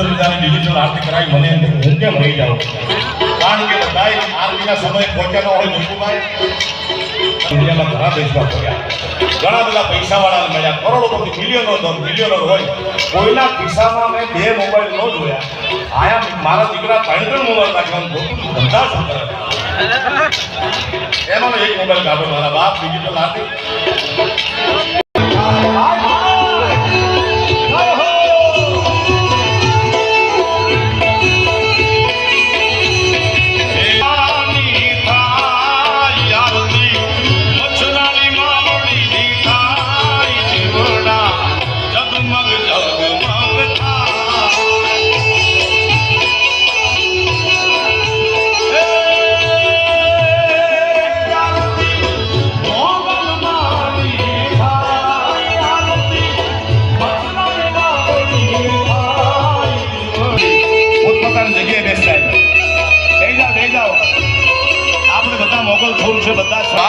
સુંદર digital આરતી કરાવી મને હું કેમ રહી જાઉં? કારણ કે બધાય આરતીના સમયે પહોંચ્યા હોય મુકુભાઈ દુનિયામાં ઘણા દેશમાં પહોંચ્યા ઘણા બધા પૈસાવાળાને મળ્યા. કરોડોપતિ મિલિયનો મિલિયનો હોય. કોઈના ખિસ્સામાં મેં બે મોબાઈલ ન જોયા. આયા મારા દીકરા ત્રણ ત્રણ મોબાઈલ રાખવાનું ખોટું ધંધા શું કરે? એમાં એક મોબાઈલ કાઢો મારા બાપ ડિજિટલ આરતી.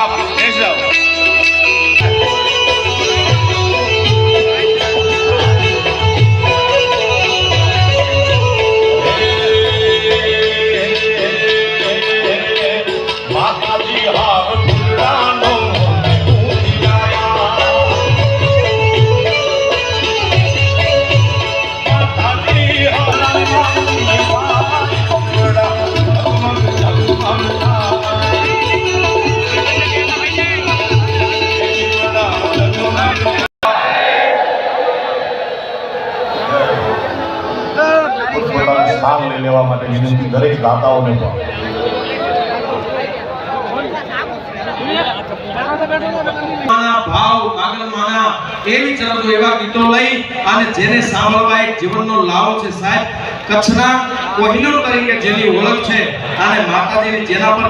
બધા સ્વાપ લેવા માટે વિનંતી દરેક દાતાઓને પણ. ભાવ એવી ચરતો એવા ગીતો લઈ જેને સાંભળવા જીવનનો લાવો છે સાહેબ. કચ્છના કોહિનૂર તરીકે જેની ઓળખ છે અને માતાજીની જેના પર